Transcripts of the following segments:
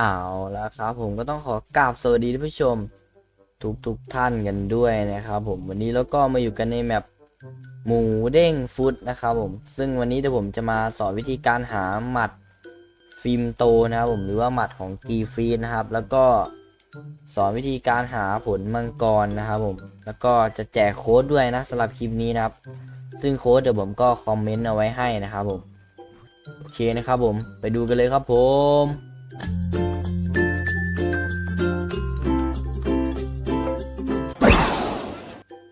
เอาล้วครับผมก็ต้องขอกราบสวัสดีท่านผู้ชม ทุกทุกๆท่านกันด้วยนะครับผมวันนี้เราก็มาอยู่กันในแมปหมูเด้งฟุตนะครับผมซึ่งวันนี้เดี๋ยวผมจะมาสอนวิธีการหาหมัดฟิล์มโตนะครับผมหรือว่าหมัดของกีฟีนนะครับ แล้วก็สอนวิธีการหาผลมังกรนะครับผมแล้วก็จะแจกโค้ดด้วยนะสำหรับคลิปนี้นะครับ ซึ่งโค้ดเดี๋ยวผมก็คอมเมนต์เอาไว้ให้นะครับผมโอเคนะครับผมไปดูกันเลยครับผม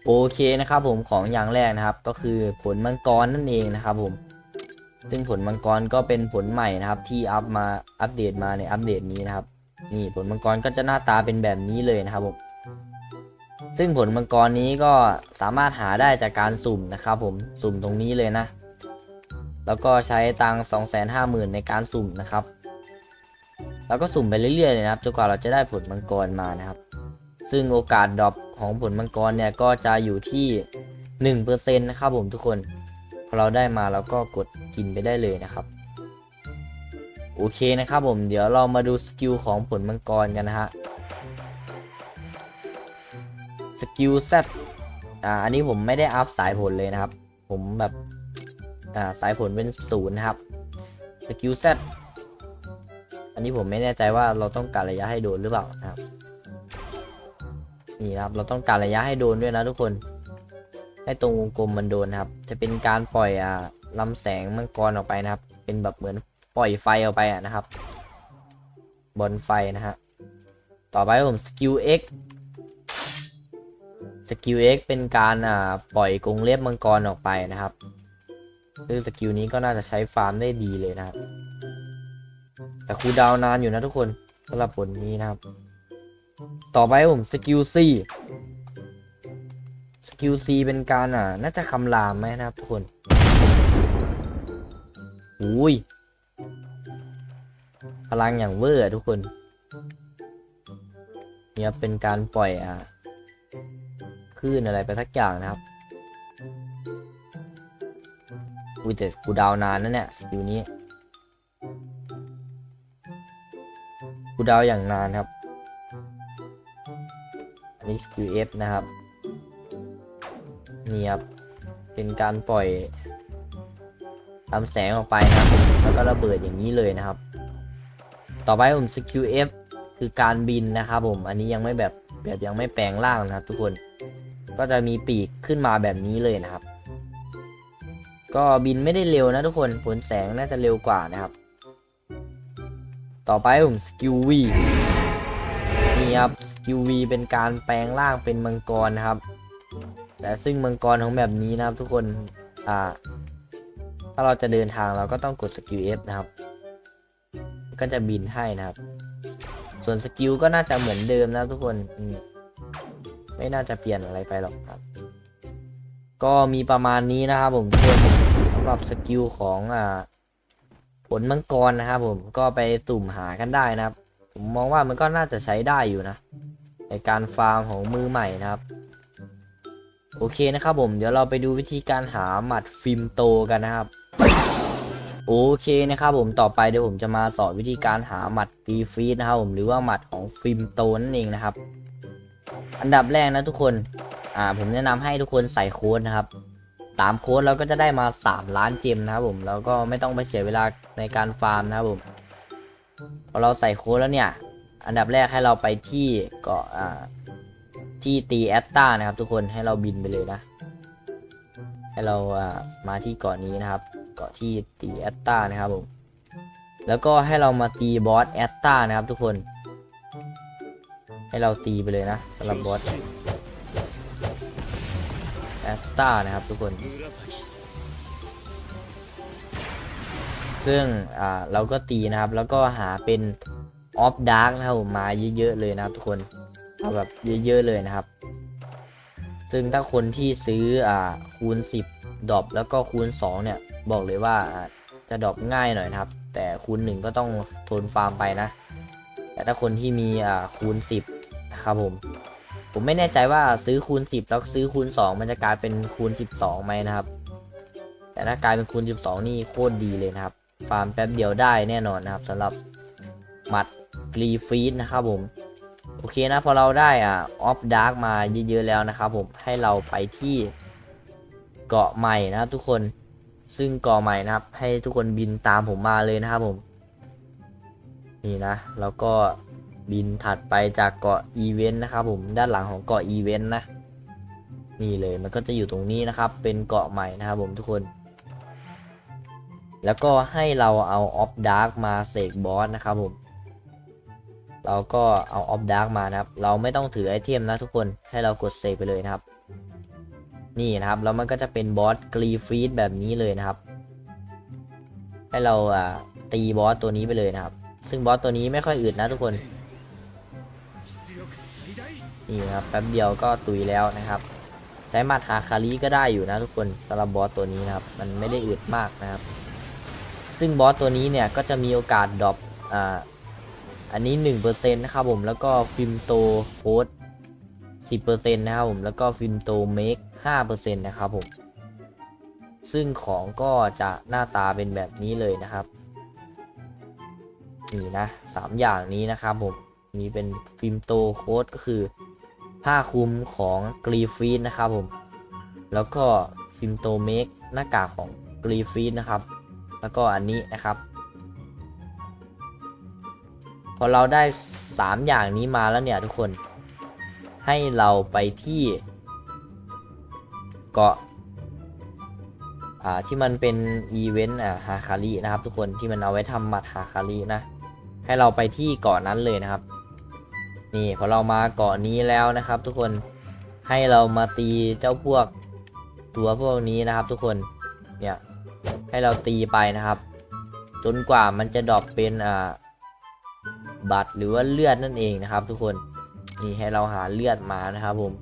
โอเคนะครับผมของอย่างแรกนะครับ ก็คือผลมังกรนั่นเองนะครับผมซึ่งผลมังกรก็เป็นผลใหม่นะครับ ที่อัพมาอัปเดตมาในอัปเดตนี้นะครับ นี่ผลมังกรก็จะหน้าตาเป็นแบบนี้เลยนะครับผมซึ่งผลมังกรนี้ก็สามารถหาได้จากการสุ่มนะครับผมสุ่มตรงนี้เลยนะ แล้วก็ใช้ตังค์2 5 0 0 0 0ในการสุ่มนะครับ แล้วก็สุ่มไปเรื่อยๆเลยนะครับจนกว่าเราจะได้ผลมังกรมานะครับ ซึ่งโอกาสดรอปของผลมังกรเนี่ยก็จะอยู่ที่1%นะครับผมทุกคนพอเราได้มาเราก็กดกินไปได้เลยนะครับ โอเคนะครับผมเดี๋ยวเรามาดูสกิลของผลมังกรกันนะฮะสกิล Z อ่าอันนี้ผมไม่ได้อัพสายผลเลยนะครับ ผมแบบอ่าสายผลเป็นศูนย์นะครับสกิล Z อันนี้ผมไม่แน่ใจว่าเราต้องการระยะให้โดนหรือเปล่านะครับ นี่ครับ เราต้องการระยะให้โดนด้วยนะทุกคน ให้ตรงวงกลมมันโดนครับ จะเป็นการปล่อยอ่าลำแสงมังกรออกไปนะครับ เป็นแบบเหมือนปล่อยไฟออกไปอะนะครับ บนไฟนะฮะ ต่อไปผมสกิล X สกิล X เป็นการอ่าปล่อยกรงเล็บมังกรออกไปนะครับซึ่งสกิลนี้ก็น่าจะใช้ฟาร์มได้ดีเลยนะครับ แต่คูดาวน์นานอยู่นะทุกคนสำหรับผลนี้นะครับ ต่อไปผมสกิล C สกิล C เป็นการอ่าน่าจะคำรามไหมนะครับทุกคนอุ้ยพลังอย่างเวอร์อะทุกคน เนี่ยเป็นการปล่อยอ่าคลื่นอะไรไปสักอย่างนะครับอุ้ยแต่กูดาวนานนะเนี่ยสกิลนี้ กูดาวอย่างนานครับ นี่ QF นะครับ นี่ครับ เป็นการปล่อยทำแสงออกไปนะครับแล้วก็ระเบิดอย่างนี้เลยนะครับ ต่อไปผม QF คือการบินนะครับผม อันนี้ยังไม่แบบแบบยังไม่แปลงร่างนะครับ ทุกคน ก็จะมีปีกขึ้นมาแบบนี้เลยนะครับ ก็บินไม่ได้เร็วนะทุกคน ผลแสงน่าจะเร็วกว่านะครับ ต่อไปผมสกิลวี ครับสกิล V เป็นการแปลงร่างเป็นมังกรนะครับ แต่ซึ่งมังกรของแบบนี้นะครับทุกคนอ่าถ้าเราจะเดินทางเราก็ต้องกดสกิล F นะครับ ก็จะบินให้นะครับ ส่วนสกิลก็น่าจะเหมือนเดิมนะทุกคนมไม่น่าจะเปลี่ยนอะไรไปหรอกครับ ก็มีประมาณนี้นะครับผมทุกคนสำหรับสกิลของอ่าผลมังกรนะครับผมก็ไปตุ่มหากันได้นะครับ ผมมองว่ามันก็น่าจะใช้ได้อยู่นะ ในการฟาร์มของมือใหม่นะครับ โอเคนะครับผมเดี๋ยวเราไปดูวิธีการหาหมัดฟิล์มโตกันนะครับโอเคนะครับผมต่อไปเดี๋ยวผมจะมาสอนวิธีการหาหมัดตีฟีดนะครับผมหรือว่าหมัดของฟิล์มโตนั่นเองนะครับ อันดับแรกนะทุกคนอ่าผมแนะนำให้ทุกคนใส่โค้ดนะครับตามโค้ดเราก็จะได้มา 3 ล้านเจมนะครับผมแล้วก็ไม่ต้องไปเสียเวลาในการฟาร์มนะครับผม อเราใส่โค้ดแล้วเนี่ย อันดับแรกให้เราไปที่เกาะอ่าที่ตีแอตตานะครับ ทุกคนให้เราบินไปเลยนะ ให้เราอ่ามาที่เกาะนี้นะครับ เกาะที่ตีแอตตานะครับผมแล้วก็ให้เรามาตีบอสแอตตานะครับทุกคน ให้เราตีไปเลยนะสำหรับบอสแอตตานะครับทุกคน ซึ่งเราก็ตีนะครับ แล้วก็หาเป็นออฟดาร์กนะครับผมมาเยอะๆเลยนะครับทุกคนเอาแบบเยอะๆเลยนะครับ ซึ่งถ้าคนที่ซื้ออ่าคูณ 10ดรอปแล้วก็คูณ 2 เนี่ย บอกเลยว่าอ่าจะดรอปง่ายหน่อยนะครับ แต่คูณ 1 ก็ต้องทนฟาร์มไปนะ แต่ถ้าคนที่มีอ่าคูณ 10 นะครับผม ผมไม่แน่ใจว่าซื้อคูณ 10 แล้วซื้อคูณ 2 มันจะกลายเป็นคูณ 12ไหมนะครับ แต่ถ้ากลายเป็นคูณ 12 นี่โคตรดีเลยนะครับ ฟาร์มแป๊บเดียวได้แน่นอนนะครับสำหรับหมัดรีฟีดนะครับผม โอเคนะพอเราได้อ่าออฟดาร์กมาเยอะๆแล้วนะครับผมให้เราไปที่เกาะใหม่นะครับทุกคนซึ่งเกาะใหม่นะครับ ให้ทุกคนบินตามผมมาเลยนะครับผมนี่นะแล้วก็บินถัดไปจากเกาะอีเวนต์นะครับผมด้านหลังของเกาะอีเวนต์นะนี่เลยมันก็จะอยู่ตรงนี้นะครับ เป็นเกาะใหม่นะครับผมทุกคน แล้วก็ให้เราเอาออฟดาร์กมาเสกบอสนะครับผมเราก็เอาออฟดาร์กมานะครับ เราไม่ต้องถือไอเทมนะทุกคนให้เรากดเซฟไปเลยนะครับ นี่นะครับแล้วมันก็จะเป็นบอสกรีฟีดแบบนี้เลยนะครับ ให้เราอ่าตีบอสตัวนี้ไปเลยนะครับ ซึ่งบอสตัวนี้ไม่ค่อยอึดนะทุกคนนี่นะครับแป๊บเดียวก็ตุยแล้วนะครับ ใช้มัดฮาคาริก็ได้อยู่นะทุกคนสำหรับบอสตัวนี้นะครับ มันไม่ได้อึดมากนะครับ ซึ่งบอสตัวนี้เนี่ยก็จะมีโอกาสดรอปอ่าอันนี้ 1%นะครับผมแล้วก็ฟิล์มโตโค้ด10%นะครับผมแล้วก็ฟิล์มโตเมค5%นะครับผมซึ่งของก็จะหน้าตาเป็นแบบนี้เลยนะครับนี่นะสามอย่างนี้นะครับผมมีเป็นฟิล์มโตโค้ดก็คือ ผ้าคลุมของกรีฟีนนะครับผมแล้วก็ฟิล์มโตเมคหน้ากากของกรีฟีนนะครับ แล้วก็อันนี้นะครับ พอเราได้ 3 อย่างนี้มาแล้วเนี่ยทุกคน ให้เราไปที่เกาะอ่าที่มันเป็นอีเวนต์อ่าฮาคารินะครับ ทุกคนที่มันเอาไว้ทำมัดฮาคารินะ ให้เราไปที่เกาะนั้นเลยนะครับ นี่พอเรามาเกาะนี้แล้วนะครับ ทุกคนให้เรามาตีเจ้าพวกตัวพวกนี้นะครับ ทุกคนเนี่ย ให้เราตีไปนะครับ จนกว่ามันจะดรอปเป็นอ่าบัตรหรือว่าเลือดนั่นเองนะครับ ทุกคนนี่ให้เราหาเลือดมานะครับผม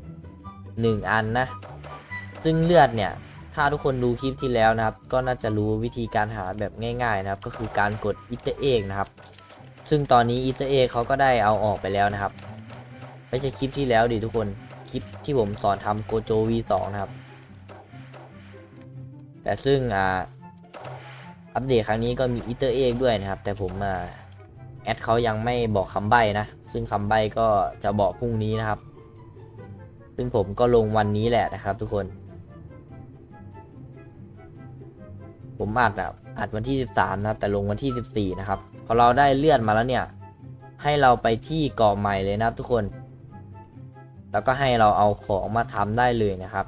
หนึ่งอันนะ ซึ่งเลือดเนี่ย ถ้าทุกคนดูคลิปที่แล้วนะครับ ก็น่าจะรู้วิธีการหาแบบง่าย ๆนะครับ ก็คือการกดอิตเตอร์เอกนะครับ ซึ่งตอนนี้อิตเตอร์เอกเขาก็ได้เอาออกไปแล้วนะครับ ไม่ใช่คลิปที่แล้วดิทุกคน คลิปที่ผมสอนทำโกโจ V2 นะครับ แต่ซึ่งอ่า อัปเดตครั้งนี้ก็มีอิตเตอร์เอกด้วยนะครับ แต่ผมอ่าแอดเขายังไม่บอกคำใบ้นะ ซึ่งคำใบ้ก็จะบอกพรุ่งนี้นะครับ ซึ่งผมก็ลงวันนี้แหละนะครับทุกคน ผมอัดอะอัดวันที่ 13 นะครับ แต่ลงวันที่ 14 นะครับ พอเราได้เลื่อนมาแล้วเนี่ย ให้เราไปที่เกาะใหม่เลยนะครับทุกคน แล้วก็ให้เราเอาของมาทำได้เลยนะครับ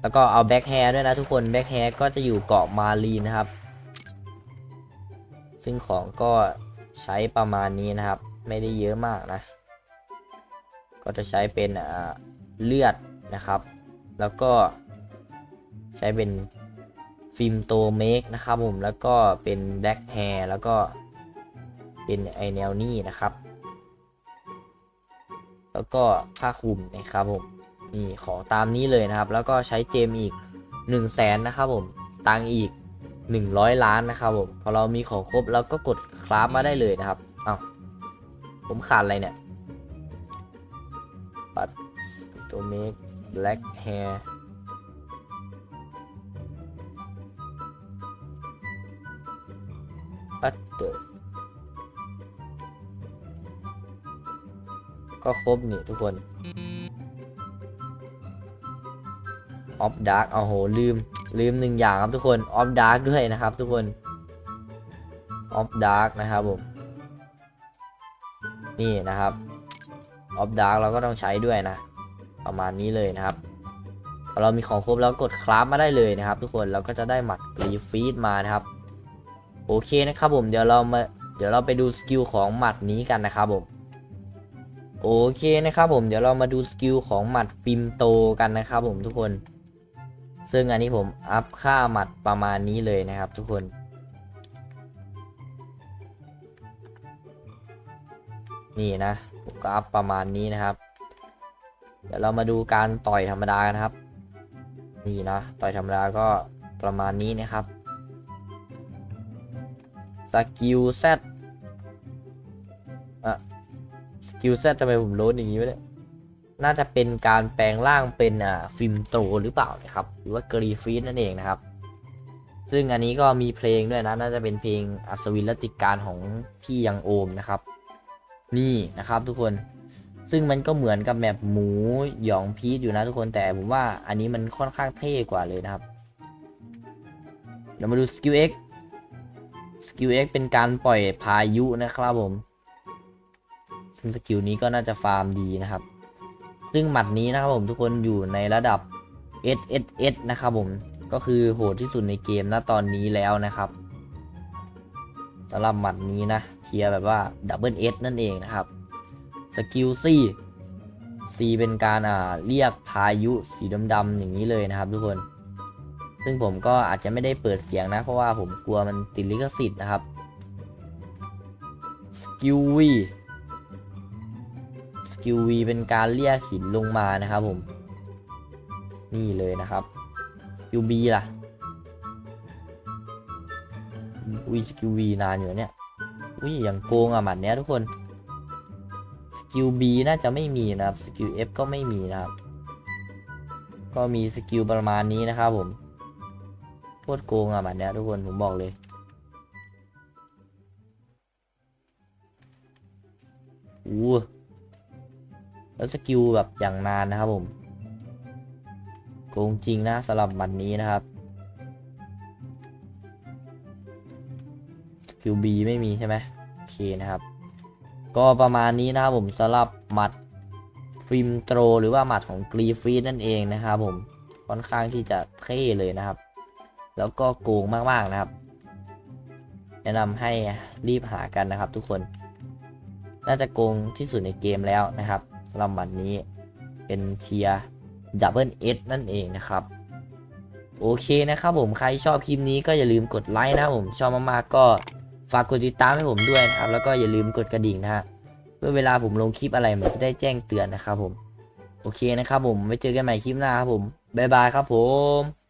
แล้วก็เอาแบ็คแฮร์ด้วยนะทุกคน แบ็คแฮร์ก็จะอยู่เกาะมารีนะครับ ซึ่งของก็ใช้ประมาณนี้นะครับ ไม่ได้เยอะมากนะ ก็จะใช้เป็นเลือดนะครับ แล้วก็ใช้เป็นฟิล์มโตเมกนะครับผม แล้วก็เป็นแบล็กแฮร์แล้วก็เป็นไอแนวนี้นะครับ แล้วก็ผ้าคลุมนะครับผม นี่ของตามนี้เลยนะครับ แล้วก็ใช้เจมอีก 1 0 0 0 0แสนนะครับผม ตังอีก 100 ล้านนะครับผมพอเรามีของครบเราก็กดคราฟมาได้เลยนะครับเอา้าผมขาดอะไรเนี่ยปัดตัวเมกแบล็กแฮร์ปัดเดอก็ครบนี่ทุกคนออฟดาร์กเอาโหลืม ลืมหนึ่งอย่างครับทุกคนออฟดาร์กด้วยนะครับทุกคนออฟดาร์กนะครับผมนี่นะครับออฟดาร์กเราก็ต้องใช้ด้วยนะ ประมาณนี้เลยนะครับพอเรามีของครบแล้วกดคราฟมาได้เลยนะครับ ทุกคนเราก็จะได้หมัดรีฟีดมานะครับ โอเคนะครับผมเดี๋ยวเรามาเดี๋ยวเราไปดูสกิลของหมัดนี้กันนะครับผมโอเคนะครับผมเดี๋ยวเรามาดูสกิลของหมัดฟิมโตกันนะครับผมทุกคน ซึ่งอันนี้ผมอัพค่าหมัดประมาณนี้เลยนะครับทุกคนนี่นะผมก็อัพประมาณนี้นะครับ เดี๋ยวเรามาดูการต่อยธรรมดากันครับ นี่นะต่อยธรรมดาก็ประมาณนี้นะครับสกิลเซตอะสกิลเซตทำไมผมโหลดอย่างนี้วะเนี่ย น่าจะเป็นการแปลงร่างเป็นอ่าฟิล์มโตหรือเปล่านะครับหรือว่ากรีฟีนนั่นเองนะครับ ซึ่งอันนี้ก็มีเพลงด้วยนะน่าจะเป็นเพลงอัศวินรติการของพี่ยังโอมนะครับ นี่นะครับทุกคนซึ่งมันก็เหมือนกับแบบหมูหยองพีชอยู่นะทุกคนแต่ผมว่าอันนี้มันค่อนข้างเท่กว่าเลยนะครับเรามาดูสกิล X สกิล X เป็นการปล่อยพายุนะครับผมซึ่งสกิลนี้ก็น่าจะฟาร์มดีนะครับ ซึ่งหมัดนี้นะครับผมทุกคนอยู่ในระดับ S S S นะครับผมก็คือโหดที่สุดในเกมณตอนนี้แล้วนะครับสำหรับหมัดนี้นะเทียแบบว่าดับเบิลเอสนั่นเองนะครับสกิล C C เป็นการอ่าเรียกพายุสีดำๆอย่างนี้เลยนะครับทุกคน ซึ่งผมก็อาจจะไม่ได้เปิดเสียงนะ เพราะว่าผมกลัวมันติดลิขสิทธิ์นะครับสกิล V ส กิล V เป็นการเรียกหินลงมานะครับผม นี่เลยนะครับสกิล B ล่ะอุ้ยสกิล V นานอยู่เนี่ยอุ้ยอย่างโกงอะหมัดเนี้ยทุกคนสกิล B น่าจะไม่มีนะครับสกิล F ก็ไม่มีนะครับ ก็มีสกิลประมาณนี้นะครับผมโคตรโกงอะหมัดเนี้ยทุกคนผมบอกเลยอู้ แล้วสกิลแบบอย่างนานนะครับผมโกงจริงนะสำหรับหมัดนี้นะครับสกิล B ไม่มีใช่ไหมโอเคนะครับ ก็ประมาณนี้นะครับผมสำหรับหมัดฟิล์มโตรหรือว่าหมัดของกรีฟรีนั่นเองนะครับผมค่อนข้างที่จะเท่เลยนะครับ แล้วก็โกงมากๆนะครับ แนะนำให้รีบหากันนะครับทุกคน น่าจะโกงที่สุดในเกมแล้วนะครับ สำหรับหมันนี้เป็นเทียดับเบิลเอสนั่นเองนะครับ โอเคนะครับผมใครชอบคลิปนี้ก็อย่าลืมกดไลค์นะผมชอบมากๆก็ฝากกดติดตามให้ผมด้วยนะครับ แล้วก็อย่าลืมกดกระดิ่งนะฮะเพื่อเวลาผมลงคลิปอะไรมันจะได้แจ้งเตือนนะครับผม โอเคนะครับผมไว้เจอกันใหม่คลิปหน้าครับผมบ๊ายบายครับผม